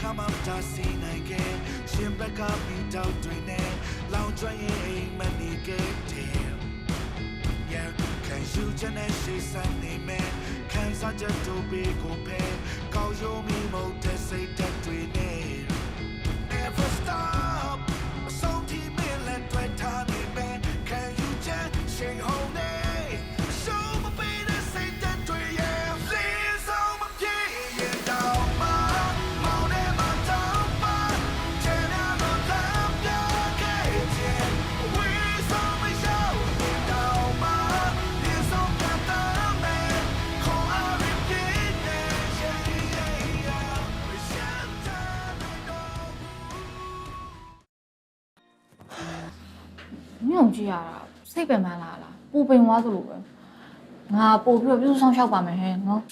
ခါမှမတားစီနိုင်ခဲ့ရှင်ဘက်ကမိတောက်တွေနဲ့လောင်ကျွမ်းရင်အိမ်မနေခဲ့တယ် Yeah, can you just say something man? Can I just do big or pay? Call you me more to say that we need. Never stop. ပင်ပန်းလာလားပူပင်သွားသလိုပဲငါပို့ပြီးတော့ပြုစုဆောင်ရှောက်ပါမယ်ဟဲ့နော်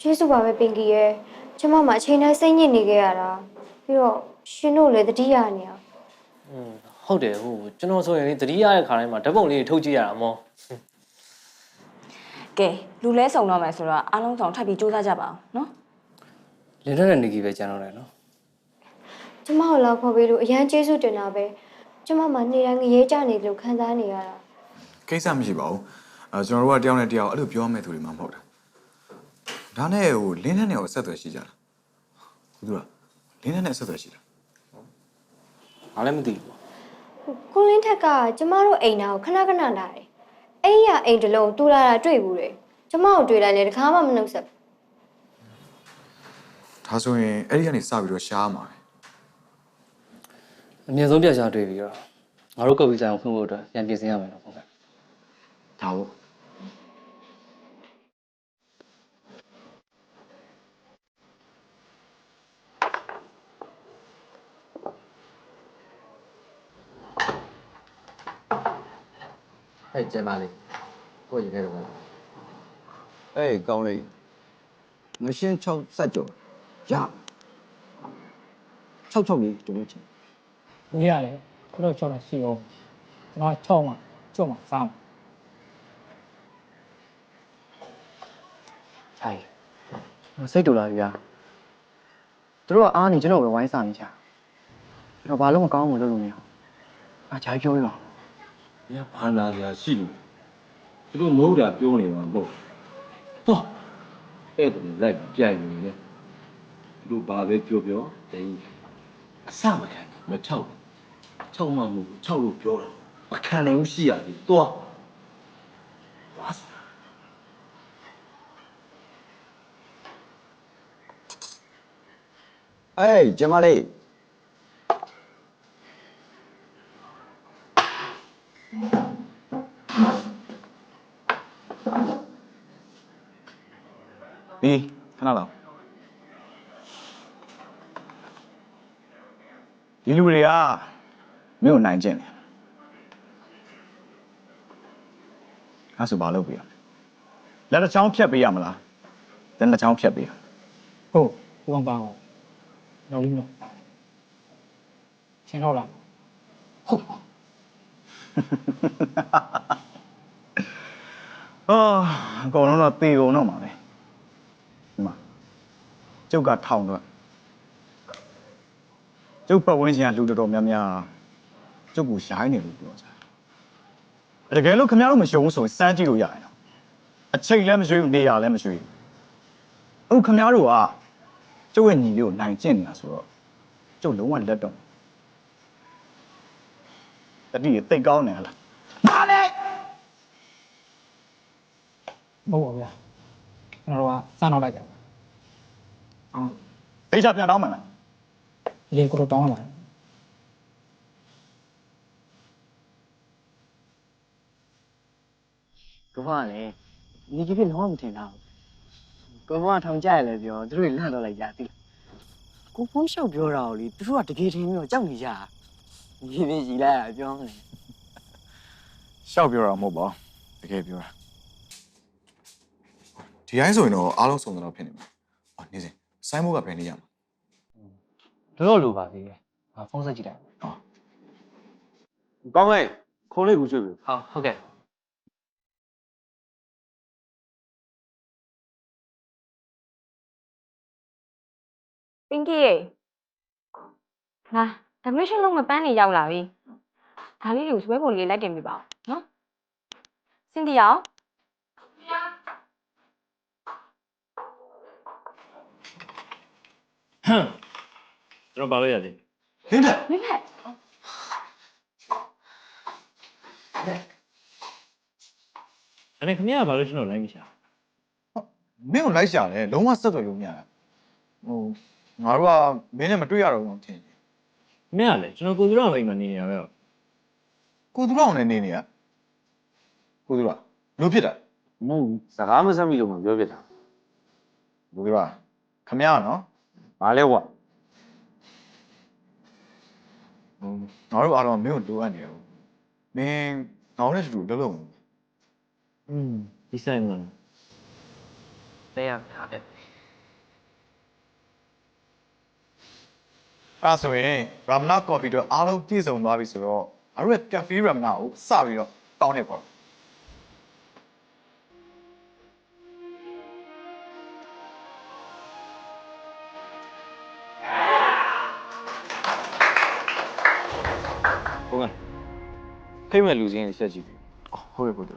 ကျေးဇူးပါပဲပင်ကီရဲ့ကျမမှအချိန်တိုင်းစိတ်ညစ်နေခဲ့ရတာပြီးတော့ရှင်တို့လည်းတတိယနေအောင်อืมဟုတ်တယ်ဟိုကျွန်တော်ဆိုရင်လေတတိယရဲ့ခါတိုင်းမှာဓာတ်ပုံလေးတွေထုတ်ကြည့်ရတာမောကဲလူလဲစုံတော့မယ်ဆိုတော့အားလုံးဆောင်ထပ်ပြီးစူးစမ်းကြပါအောင်နော်လင်းတဲ့နေကြီးပဲကျန်တော့တယ်နော်ကျမကိုလောက်ခေါ်ပေးလို့အရန်ကျေးဇူးတင်တာပဲကျမမှနေတိုင်းငရဲကြနေတယ်လို့ခံစားနေရတာ ကိစ္စမရှိပါဘူးအဲကျွန်တော်တို့ကတယောက်နဲ့တယောက်အဲ့လိုပြောမဲ့သူတွေမှမဟုတ်တာဒါနဲ့ဟိုလင်းနဲ့နဲ့ကိုဆက်သွယ်ရှိကြလားဘူးသူကလင်းနဲ့နဲ့ဆက်သွယ်ရှိတာငါလည်းမသိဘူးပေါ့ကိုလင်းထက်ကကျမတို့အိမ်သားကိုခဏခဏလာတယ်အဲ့ရအိမ်တစ်လုံးတူလာတာတွေ့ဘူးတယ်ကျမကိုတွေ့တိုင်းလည်းတခါမှမနှုတ်ဆက်ဘူးဒါဆိုရင်အဲ့ဒီကနေစပြီးတော့ရှားမှာပဲအမြင်ဆုံးပြချတွေ့ပြီးတော့ငါတို့ကုတ်ပြီးဆိုင်အောင်ဖွင့်ဖို့အတွက်ပြန်ပြင်ဆင်ရမယ်နော်ဟုတ်ကဲ့ ဒါဟုတ်ဟဲ့ကျန်ပါလေကိုယ်ရေခဲတော့အေးကောင်းလေးငရှင်း6စက်ကြော်ရ6 6လေးကျွန်တော်ချင်းနေရတယ်ခလို့ချောက်တာရှိအောင်ကျွန်တော်ချောက်မှကျွတ်မှစားမှာ ဟိုင်စိတ်တူလာပြီဗျာသူတို့ကအားနေကျွန်တော်ကိုဝိုင်းစားနေကြကျွန်တော်ဘာလို့မကောင်းဘူးလို့လုပ်လို့မရအားဂျာပြောရအောင်။ညဘာနာစရာရှိလို့သူတို့မဟုတ်တာပြောနေမှာမဟုတ်။ဟောအဲ့ဒါလိုက်ပြိုင်နေတယ်။သူတို့ဘာပဲပြောပြောတင်းအစမခံမထောက်။ထောက်မှမဟုတ်ထောက်လို့ပြောတာ။မခံနိုင်ဘူးရှိရတယ်။သွား။ဘာ အေးကျမလေးဒီခဏလောက်ဒီလူတွေကမင်းကိုနိုင်ကျင့်တယ်အဲ့ဆိုဘာလုပ်ပြရလဲလက်တစ်ချောင်းဖြတ်ပေးရမလားလက်တစ်ချောင်းဖြတ်ပေးရဟုတ်ဒီကောင်ပါအောင် နောက်လေးနော်ရှင်းတော့လားဟုတ်အော်အကုန်လုံးတော့သေကုန်တော့မှာပဲဒီမှာကျုပ်ကထောင်တော့ကျုပ်ပတ်ဝန်းကျင်ကလူတော်တော်များများကျုပ်ကိုရိုင်းနေလို့ပြောကြတယ်တကယ်လို့ခင်ဗျားတို့မယုံဘူးဆိုရင်စမ်းကြည့်လို့ရရင်တော့အချိန်လည်းမရွှေဘူးနေရလည်းမရွှေဘူးအခုခင်ဗျားတို့က ကျုပ်ရဲ့ညီလေးကိုနိုင်ကျင့်နေတာဆိုတော့ကျုပ်လုံးဝလက်တော့တတိယတိတ်ကောင်းတယ်ဟလားဒါလေမဟုတ်ပါဗျာကျွန်တော်တို့ကစမ်းတော့လိုက်ကြအောင်ဒိတ်ချပြန်တောင်းမှန်လားဒီလေးကိုတော့တောင်းရမှာကိုဘကလည်းဒီကြီးဖြစ်လုံးဝမထင်တာဘူး ကိုဘကထောင်ကြရလဲပြောသူတို့လန့်တော့လိုက်ကြသိလားကိုဖုန်းလျှောက်ပြောတာကိုလေသူတို့ကတကယ်ထင်ပြီးတော့ကြောက်နေကြတာဒီနေ့ကြီးလိုက်ရပြောမလဲရှောက်ပြောတာမဟုတ်ပါဘူးတကယ်ပြောတာဒီတိုင်းဆိုရင်တော့အားလုံးစုံတော့ဖြစ်နေမှာအော်နေစဉ်ဆိုင်းမိုးကဘယ်နေရမှာတော့လိုပါသေးတယ်ငါဖုန်းဆက်ကြည့်လိုက်ကောင်းဟဲ့ခုံးလေးကူရွှေ့ပြီဟုတ်ဟုတ်ကဲ့ ပင်ကီရေလာ decoration လုံးမပန်းနေရောက်လာပြီဒါလေးတွေကိုဆွဲပုံလေးလိုက်တင်ပြပါဦးနော်စင်တီယောကျွန်တော်ပါလို့ရသေးလင်းထက်မင်းဖက်အဲ့ဒါခင်ဗျားကဘာလို့ကျွန်တော်လိုက်မရှာမင်းကိုလိုက်ရှာတယ်လုံးဝဆက်သွယ်လို့မရဘူးဟို ငါတို့ကမင်းနဲ့မတွေ့ရတော့ဘူးထင်တယ်မင်းကလေကျွန်တော်ကိုသူတော်မိတ်မနေနေရပဲကိုသူတော်နဲ့နေနေရကိုသူတော်လို့ဖြစ်တာမဟုတ်ဘူးစကားမဆက်မိလို့မပြောပြတာလူကခမရနော်ဘာလဲကွာဟိုငါတို့အားလုံးမင်းကိုလိုအပ်နေတယ်မင်းငါတို့နဲ့တူတူလုံးလုံးอืมဒီဆိုင်မှာတဲ့ရထားတယ် ဒါဆိုရင်ရာမနာကော်ဖီတော့အားလုံးပြည့်စုံသွားပြီဆိုတော့ငါတို့ရဲ့ကက်ဖေးရာမနာကိုစပြီးတော့တောင်းနေပေါ့ဟုတ်ကဲ့ဖိတ်မဲ့လူချင်းရှက်ကြည့်ပြီဟုတ်ရဲ့ကိုသူ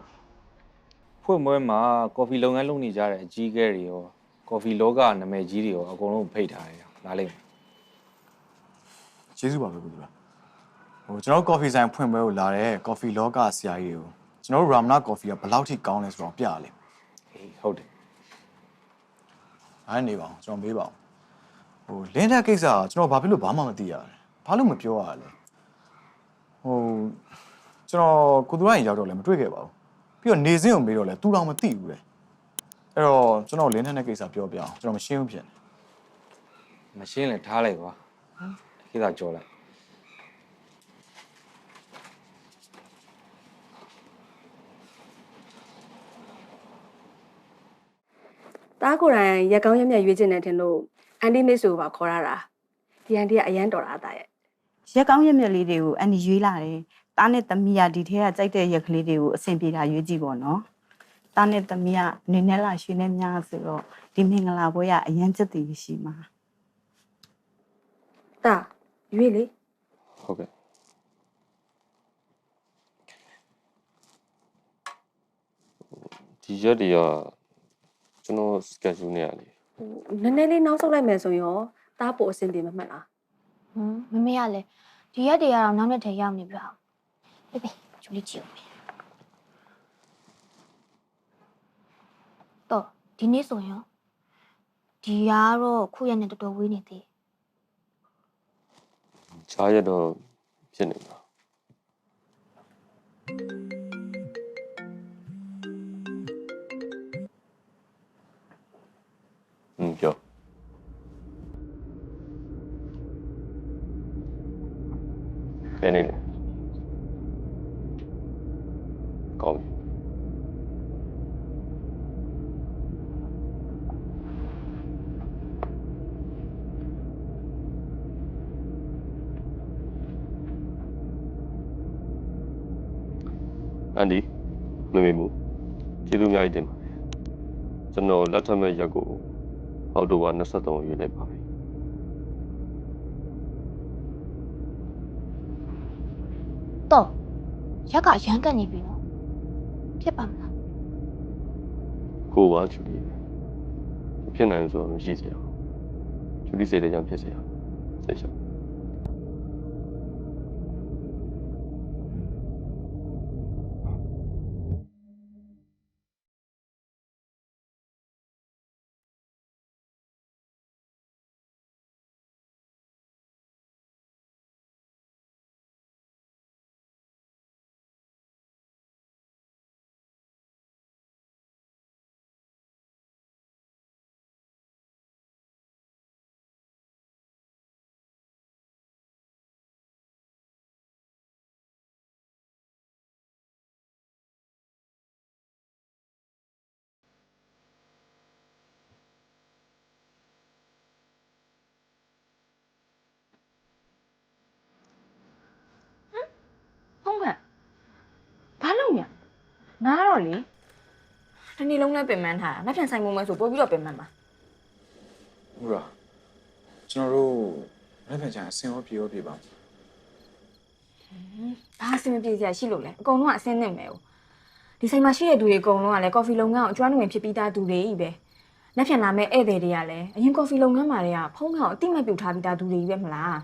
ဖွင့်ပွဲမှာကော်ဖီလုပ်ငန်းလုပ်နေကြတဲ့အကြီးအကဲတွေရောကော်ဖီလောကနာမည်ကြီးတွေရောအကုန်လုံးဖိတ်ထားတယ်လာလိမ့်မယ် ကျေးဇူးပါပဲကိုသူဟိုကျွန်တော်ကော်ဖီဆိုင်ဖွင့်ပွဲကိုလာတဲ့ကော်ဖီလောကဆရာကြီးတွေကိုကျွန်တော်တို့ရာမနာကော်ဖီကဘယ်လောက်ထိကောင်းလဲဆိုတော့ပြရလိမ့်မယ်ဟေးဟုတ်တယ်အားနေပါအောင်ကျွန်တော်မေးပါအောင်ဟိုလင်းတဲ့ကိစ္စကကျွန်တော်ဘာဖြစ်လို့ဘာမှမသိရလဲဘာလို့မပြောရလဲဟိုကျွန်တော်ကိုသူရရင်ရောက်တော့လည်းမတွေ့ခဲ့ပါဘူးပြီးတော့နေစင်းကိုမေးတော့လည်းသူတော်မသိဘူးလေအဲ့တော့ကျွန်တော်လင်းတဲ့ကိစ္စပြောပြအောင်ကျွန်တော်မရှင်းဘူးဖြစ်နေမရှင်းလဲထားလိုက်ကွာ ခိတာကြော်လိုက်တားကိုယ်တိုင်ရက်ကောင်းရက်မြတ်ရွေးချင်တယ်ထင်လို့အန်တီမစ်ဆိုပါခေါ်ရတာဒီအန်တီကအရန်တော်တာတာရဲ့ရက်ကောင်းရက်မြက်လေးတွေကိုအန်ဒီရွေးလာတယ်။တားနဲ့သမီးကဒီထဲကကြိုက်တဲ့ရက်ကလေးတွေကိုအဆင်ပြေတာရွေးကြည့်ပေါ့နော်။တားနဲ့သမီးကနေနဲ့လာရွှေနဲ့များဆိုတော့ဒီမင်္ဂလာပွဲကအရန်ချက်တည်ရှိမှာတာ ရွေးလေဟုတ်ကဲ့ဒီရက်တွေကကျွန်တော် schedule နဲ့ရလေဟိုနည်းနည်းလေးနောက်ဆုတ်လိုက်မယ်ဆိုရင်ရောတားပို့အဆင်ပြေမှာမှတ်လားဟမ်မမေကလည်းဒီရက်တွေကတော့နောက်နေ့ထဲရောက်နေပြီအောင်ဘေဘေကျူလေးကြည့်အောင်တော့ဒီနေ့ဆိုရင်ရောဒီကတော့ခုရက်နဲ့တော်တော်ဝေးနေသေးတယ် ခြားရက်တော့ဖြစ်နေမှာอืมပြောဘယ်နေလဲကောင်းပြီ အန်ဒီမမေမူကျေးဇူးအများကြီးတင်ပါတယ်ကျွန်တော်လက်ထပ်မဲ့ရက်ကိုအောက်တိုဘာ23ရက်လိုက်ပါမယ်တော့ရက်ကရမ်းကတ်နေပြီနော်ဖြစ်ပါမလားကိုပါချူလီမဖြစ်နိုင်ဘူးဆိုတော့မရှိစေအောင်ချူလီစိတ်တဲ့ကြောင့်ဖြစ်စေအောင်စိတ်ရှော့ နားတော့လေတနေ့လုံးနဲ့ပင်ပန်းထားတာမပြန်ဆိုင်မုံမဲဆိုပို့ပြီးတော့ပင်ပန်းပါဟုတ်လားကျွန်တော်တို့လည်းပြန်ချင်အစင်ရောပြေရောပြေပါဘာအဆင်မပြေစရာရှိလို့လဲအကုန်လုံးကအဆင်သင့်မယ်哦ဒီဆိုင်မှာရှိတဲ့သူတွေအကုန်လုံးကလည်းကော်ဖီလုပ်ငန်းကိုအကျွမ်းဝင်ဖြစ်ပြီးသားသူတွေကြီးပဲလက်ဖြန်လာမဲ့ဧည့်သည်တွေကလည်းအရင်ကော်ဖီလုပ်ငန်းမှာတွေကဖုံးကောင်အတိမတ်ပြုတ်ထားပြီးသားသူတွေကြီးပဲမလား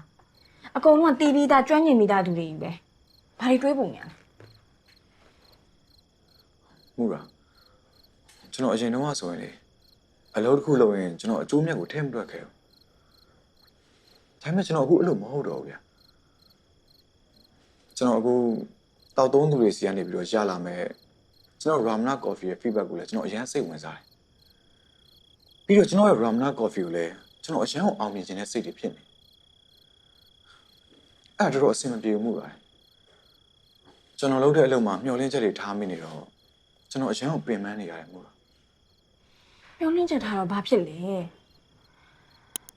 အကုန်လုံးကတီးပြီးသားကျွမ်းကျင်ပြီးသားသူတွေကြီးပဲဘာတွေတွေးပုံညာလဲ မှုလားကျွန်တော်အရင်တော့ဆိုရင်လေအလုပ်တစ်ခုလုပ်ရင်ကျွန်တော်အကျိုးမြတ်ကိုထည့်မတွက်ခဲ့ဘူးဒါပေမဲ့ကျွန်တော်အခုအဲ့လိုမဟုတ်တော့ဘူးဗျာကျွန်တော်အခုတောက်သုံးသူတွေစီကနေပြီးတော့ရလာမဲ့ကျွန်တော် Ramna Coffee ရဲ့ feedback ကိုလည်းကျွန်တော်အရင်စိတ်ဝင်စားတယ်ပြီးတော့ကျွန်တော်ရဲ့ Ramna Coffee ကိုလည်းကျွန်တော်အရင်အောင်မြင်ခြင်းနဲ့စိတ်တွေဖြစ်နေအဲ့ဒါတော့အဆင်မပြေဘူးမှုပါတယ်ကျွန်တော်လုပ်တဲ့အလုပ်မှာမျှော်လင့်ချက်တွေထားမိနေတော့ ကျွန်တော်အရင်အောင်ပင်ပန်းနေရတယ်မှုလားမျောလင့်ချက်ထားတော့ဘာဖြစ်လဲ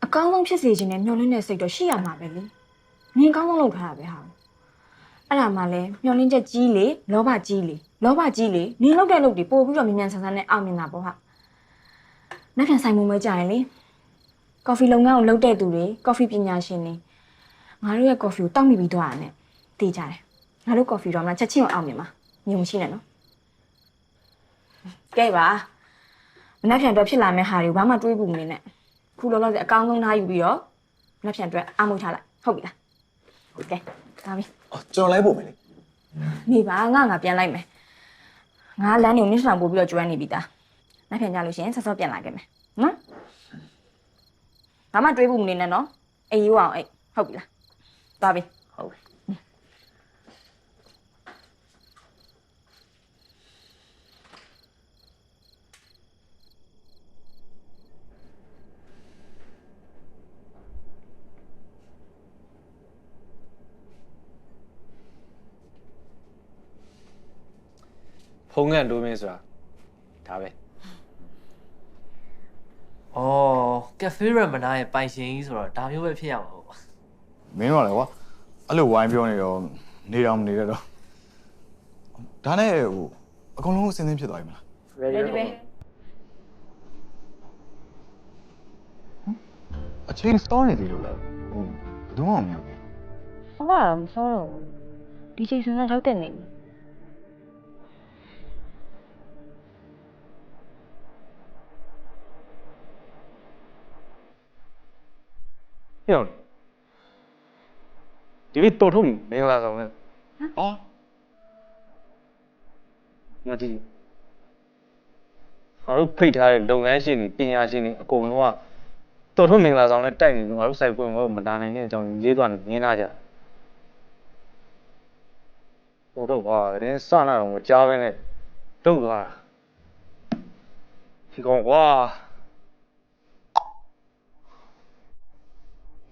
အကောင်းဆုံးဖြစ်စေခြင်းနဲ့မျောလင့်တဲ့စိတ်တော့ရှိရမှာပဲလေနင်အကောင်းဆုံးလုပ်ထားတာပဲဟာအဲ့ဒါမှလည်းမျောလင့်ချက်ကြီးလေလောဘကြီးလေလောဘကြီးလေနင်လုပ်တဲ့လုပ်တွေပို့ပြီးတော့မြန်မြန်ဆန်ဆန်နဲ့အောင်မြင်တာပေါ့ဟာနောက်ပြန်ဆိုင်မှုမဲကြရင်လေကော်ဖီလုပ်ငန်းကိုလုပ်တဲ့သူတွေကော်ဖီပညာရှင်တွေငါတို့ရဲ့ကော်ဖီကိုတောက်မိပြီးတော့ရတယ်သိကြတယ်ငါတို့ကော်ဖီတော့မလားချက်ချင်းအောင်အောင်မြင်မှာမြင်မရှိနဲ့နော် ကဲပါမနှက်ဖြန်အတွက်ဖြစ်လာမယ့်ဟာတွေကိုဘာမှတွေးဘူးမနေနဲ့ခုလောလောဆယ်အကောင်းဆုံးထားယူပြီးတော့မနှက်ဖြန်အတွက်အမှုထားလိုက်ဟုတ်ပြီလားဟုတ်ကဲ့ဒါပြီအော်ကျွန်တော်လိုက်ဖို့မယ်လေနေပါငါငါပြန်လိုက်မယ်ငါလမ်းနေကိုနစ်ဆောင်ပို့ပြီးတော့ကျွမ်းနေပြီသားနှက်ဖြန်ကြလို့ရှိရင်ဆက်စောပြန်လာခဲ့မယ်နော်ဘာမှတွေးဘူးမနေနဲ့နော်အေးယူအောင်အေးဟုတ်ပြီလားသွားပြီဟုတ်ပြီ ဖုံးကန်တိုးမင်းဆိုတာဒါပဲအော်ကက်ဖေရမနာရဲ့ပိုင်ရှင်ကြီးဆိုတော့ဒါမျိုးပဲဖြစ်ရမှာပေါ့မင်းတော့လေကွာအဲ့လိုဝိုင်းပြောနေတော့နေတော့မနေတော့ဒါနဲ့ဟိုအကုန်လုံးအစင်းစင်းဖြစ်သွားပြီမလား ready ပဲအချိန်စောနေသေးလို့လားဟိုဘယ်သူမှမမြင်ဘူး ဟုတ်ပါတော့မစောတော့ဘူးဒီချိန်စင်ကရောက်တဲ့နေပြီ ဟဲ့ဒီနေ့တော်ထုံးမင်္ဂလာဆောင်လဲဟောငါဒီငါတို့ဖိတ်ထားတဲ့လုပ်ငန်းရှင်တွေပညာရှင်တွေအကုန်လုံးကတော်ထုံးမင်္ဂလာဆောင်နဲ့တိုက်နေလို့ငါတို့စိုက်ပွင့်ဘောမတာနိုင်တဲ့အကြောင်းရေးသွားနေမြင်လာကြတော်တော့ပါတဲ့စနာတော့မကြားပဲနဲ့တုတ်သွားတာဒီကောင်ကွာ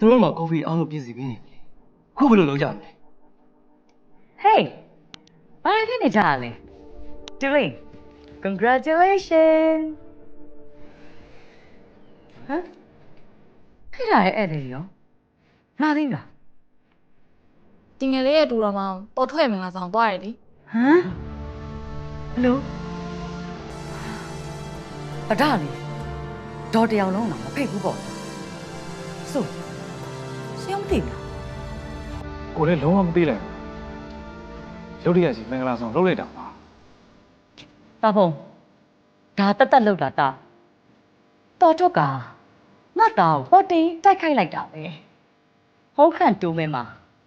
သူတို့မှာကော်ဖီအောင်လို့ပြည့်စီပြီးနေပြီခုဘယ်လိုလုပ်ကြမလဲ Hey, ဘာလဲဖြစ်နေကြလဲတူလေး congratulations ဟမ်ခိရရဲ့အဲ့လေရောလာသေးလားတင်ငယ်လေးရဲ့တူတော်မောင်တော်ထွက်မင်္ဂလာဆောင်သွားရလေဟမ်ဘလို့အဒါလေဒေါ်တယောက်လုံးတော့မဖိတ်ဘူးပေါ့ဆို ရှင်းမသိဘူးကိုလည်းလုံးဝမသိလိုက်ဘူးရုတ်တရက်စီမင်္ဂလာဆောင်လုပ်လိုက်တာပါတာဖုံဒါတက်တက်လောက်တာတာတော်တော့ကငါတောင်ပေါ်တင်တိုက်ခိုက်လိုက်တာပဲဟုတ်ခန့်တူမဲမှာ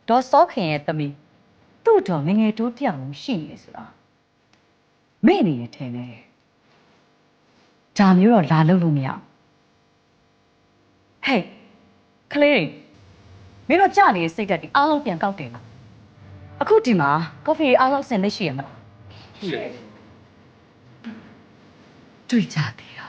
ဒေါ်စောခင်ရဲ့သမီးသူ့တော်ငယ်ငယ်တိုးတယောက်လုံးရှိနေဆိုတာမေ့နေရထင်တယ်ဒါမျိုးတော့လာလို့လို့မရဘူးဟဲ့ကလေးတွေ မင်းတို့ကြာနေတဲ့စိတ်ဓာတ်တွေအားလုံးပြန်ကောက်တယ်လားအခုဒီမှာကော်ဖီအားလုံးဆင်လက်ရှိရမှာတွေ့ကြသေးတာ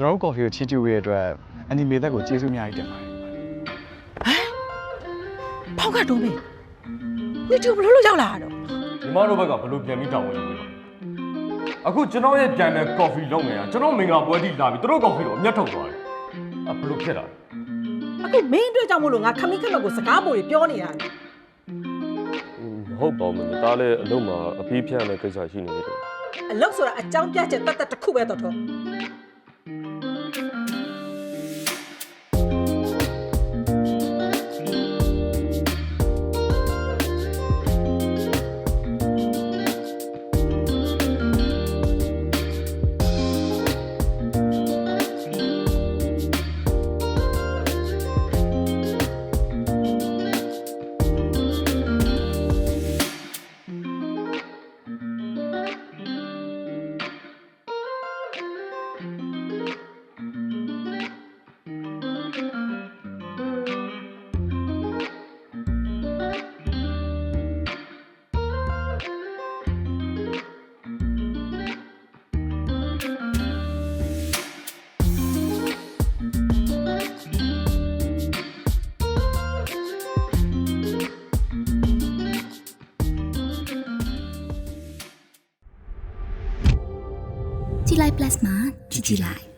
ကျွန်တော်တို့ကော်ဖီကိုချီးကျူးပေးတဲ့အတွက်အန်နီမေသက်ကိုကျေးဇူးအများကြီးတင်ပါတယ်ဖောက်ကတော့မေးနေတူဘလို့လို့ရောက်လာတာတော့ညီမတို့ဘက်ကဘယ်လိုပြန်ပြီးတောင်းဝင်လို့လဲအခုကျွန်တော်ရဲ့ပြန်တဲ့ coffee လုပ်နေတာကျွန်တော်မင်္ဂလာပွဲတိလာပြီသူတို့ coffee တော့အမျက်ထုတ်သွားတယ်အဘလို့ဖြစ်တာလဲအခုမင်းအတွက်ကြောင့်မို့လို့ငါခမီးခမက်ကိုစကားပေါ်တွေပြောနေတာလေမဟုတ်ပါဘူးမင်းဒါလည်းအလုံးမှာအပြီးဖြတ်တဲ့ကိစ္စရှိနေတယ်အလောက်ဆိုတာအကြောင်းပြချက်တတ်တတ်တစ်ခုပဲတော်တော် ကြည်လိုက်